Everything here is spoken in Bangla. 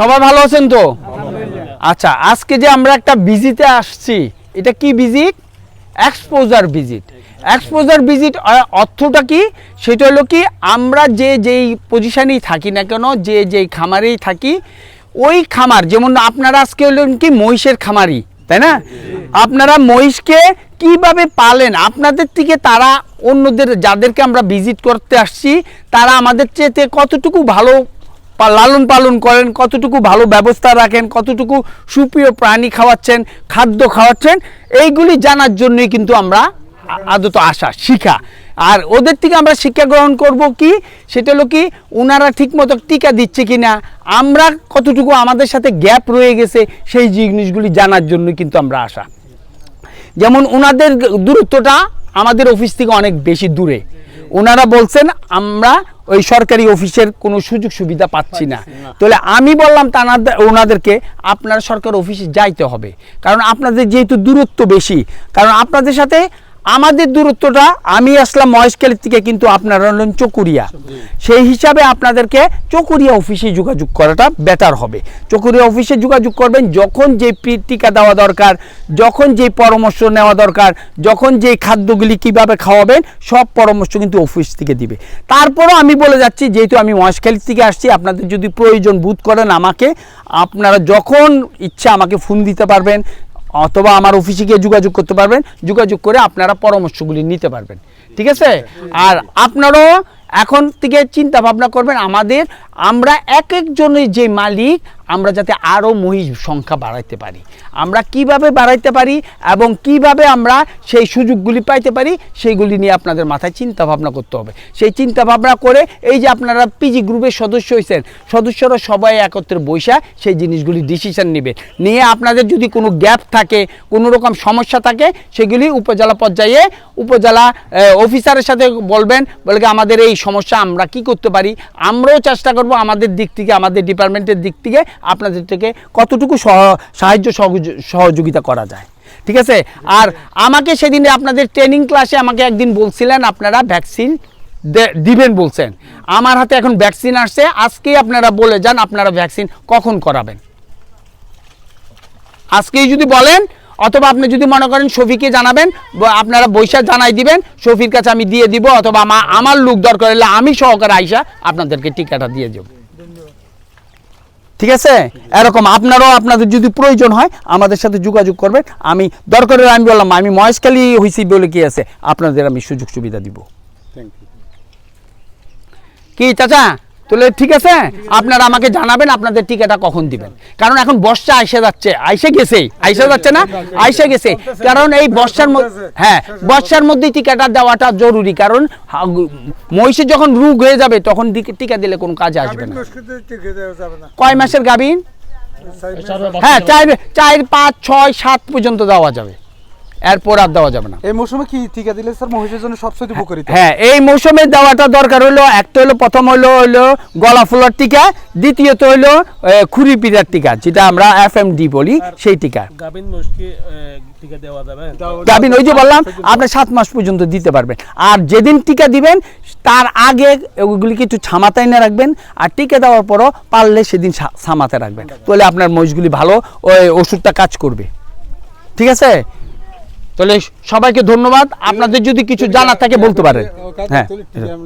সবাই ভালো আছেন তো? আচ্ছা আজকে যে আমরা একটা ভিজিটে আসছি এটা কি visit? Exposure visit exposure visit অর্থটা কি? সেটা হলো কি আমরা যে যেই পজিশানেই থাকি না কেন যে যেই খামারেই থাকি ওই খামার যেমন আপনারা আজকে হলেন কি মহিষের খামারি তাই না? আপনারা মহিষকে কীভাবে পালেন? আপনাদের থেকে তারা অন্যদের যাদেরকে আমরা ভিজিট করতে আসছি তারা আমাদের চেয়ে কতটুকু ভালো লালন পালন করেন, কতটুকু ভালো ব্যবস্থা রাখেন, কতটুকু সুপ্রিয় প্রাণী খাওয়াচ্ছেন, খাদ্য খাওয়াচ্ছেন, এইগুলি জানার জন্যই কিন্তু আমরা আদত আশা, শিখা। আর ওদের থেকে আমরা শিক্ষা গ্রহণ করব কি? সেটা হলো কি ওনারা ঠিকমতো টিকা দিচ্ছে কি না আমরা কতটুকু আমাদের সাথে গ্যাপ রয়ে গেছে, সেই জিনিসগুলি জানার জন্য কিন্তু আমরা আসা যেমন ওনাদের দূরত্বটা আমাদের অফিস থেকে অনেক বেশি দূরে। ওনারা বলছেন, আমরা ওই সরকারি অফিসের কোনো সুযোগ সুবিধা পাচ্ছি না। তাহলে আমি বললাম তানাদের ওনাদেরকে আপনার সরকার অফিসে যাইতে হবে। কারণ আপনাদের যেহেতু দূরত্ব বেশি কারণ আপনাদের সাথে আমাদের দূরত্বটা, আমি আসলাম মহেশখালীর থেকে কিন্তু আপনারা হলেন চকুরিয়া। সেই হিসাবে আপনাদেরকে চকুরিয়া অফিসে যোগাযোগ করাটা বেটার হবে। চকুরিয়া অফিসে যোগাযোগ করবেন, যখন যে টিকা দেওয়া দরকার, যখন যে পরামর্শ নেওয়া দরকার, যখন যে খাদ্যগুলি কীভাবে খাওয়াবেন, সব পরামর্শ কিন্তু অফিস থেকে দিবে। তারপরও আমি বলে যাচ্ছি, যেহেতু আমি মহেশখালী থেকে আসছি, আপনাদের যদি প্রয়োজন বোধ করেন আমাকে, আপনারা যখন ইচ্ছা আমাকে ফোন দিতে পারবেন অথবা আমার অফিসে গিয়ে যোগাযোগ করতে পারবেন। যোগাযোগ করে আপনারা পরামর্শগুলি নিতে পারবেন। ঠিক আছে। আর আপনারাও এখন থেকে চিন্তা ভাবনা করবেন, আমাদের, আমরা এক একজনের যে মালিক, আমরা যাতে আরও মহিষ সংখ্যা বাড়াইতে পারি। আমরা কীভাবে বাড়াইতে পারি এবং কীভাবে আমরা সেই সুযোগগুলি পাইতে পারি, সেইগুলি নিয়ে আপনাদের মাথায় চিন্তা ভাবনা করতে হবে। সেই চিন্তা ভাবনা করে এই যে আপনারা পিজি গ্রুপের সদস্য হয়েছেন সদস্যরা সবাই একত্রে বৈশা সেই জিনিসগুলি ডিসিশন নেবে। নিয়ে আপনাদের যদি কোনো গ্যাপ থাকে, কোনো রকম সমস্যা থাকে, সেগুলি উপজেলা পর্যায়ে, উপজেলা অফিসারের সাথে বলবেন, বলে আমাদের এই সমস্যা, আমরা কি করতে পারি? আমরাও চেষ্টা করব আমাদের দিক থেকে, আমাদের ডিপার্টমেন্টের দিক থেকে আপনাদের থেকে কতটুকু সহ- সাহায্য সহযোগ- সহযোগিতা করা যায়। ঠিক আছে? আর আমাকে সেদিন আপনাদের ট্রেনিং ক্লাসে আমাকে একদিন বলছিলেন, আপনারা ভ্যাকসিন দিবেন বলছেন। আমার হাতে এখন ভ্যাকসিন আসছে, আজকেই আপনারা বলে যান আপনারা ভ্যাকসিন কখন করাবেন। আজকেই যদি বলেন অথবা আপনি যদি মনে করেন শফিকে জানাবেন আপনারা বৈশাখ জানাই দিবেন শফির কাছে আমি দিয়ে দিব অথবা আমা- আমার লোক দরকার হলে আমি সহকারে আইসা আপনাদেরকে টিকাটা দিয়ে যাব ঠিক আছে? এরকম আপনারাও আপনাদের যদি প্রয়োজন হয় আমাদের সাথে যোগাযোগ করবেন। আমি দরকার হলে আমি বললাম আমি মহেশখালী হয়েছি বলে কি আছে? আপনাদের আমি সুযোগ সুবিধা দিব। থ্যাংক ইউ কি চাচা? তাহলে ঠিক আছে? আপনারা আমাকে জানাবেন আপনাদের টিকাটা কখন দিবেন। কারণ এখন বর্ষা আইসে যাচ্ছে আইসে গেছে আইসে যাচ্ছে না আইসে গেছে। কারণ এই বর্ষার মধ্যে হ্যাঁ বর্ষার মধ্যে টিকাটা দেওয়াটা জরুরি। কারণ মহিষের যখন রোগ হয়ে যাবে তখন টিকা দিলে কোনো কাজে আসবে না। কয় মাসের গাভিন হ্যাঁ চার চার পাঁচ ছয় সাত পর্যন্ত দেওয়া যাবে। এরপর আর দেওয়া যাবে না। এই মৌসুমে কি টিকা দিলে স্যার মহিষের জন্য সবচেয়ে উপকারিত? হ্যাঁ এই মৌসুমে দেওয়াটা দরকার হলো একটা হলো প্রথম হলো হলো গলা ফুলার টিকা দ্বিতীয়ত হলো খুরি পিটার টিকা যেটা আমরা এফ এম ডি বলি সেই টিকা। গাভিন মোষকে টিকা দেওয়া যাবে? গাভিন ওই যে বললাম আপনি সাত মাস পর্যন্ত দিতে পারবেন। আর যেদিন টিকা দিবেন তার আগে ওইগুলিকে একটু ছামাতাই না রাখবেন আর টিকা দেওয়ার পরও পারলে সেদিন ছামাতে রাখবেন। তাহলে আপনার মহিষগুলি ভালো ওই ওষুধটা কাজ করবে। ঠিক আছে? তাহলে সবাইকে ধন্যবাদ। আপনাদের যদি কিছু জানার থাকে বলতে পারেন। হ্যাঁ। হ্যাঁ।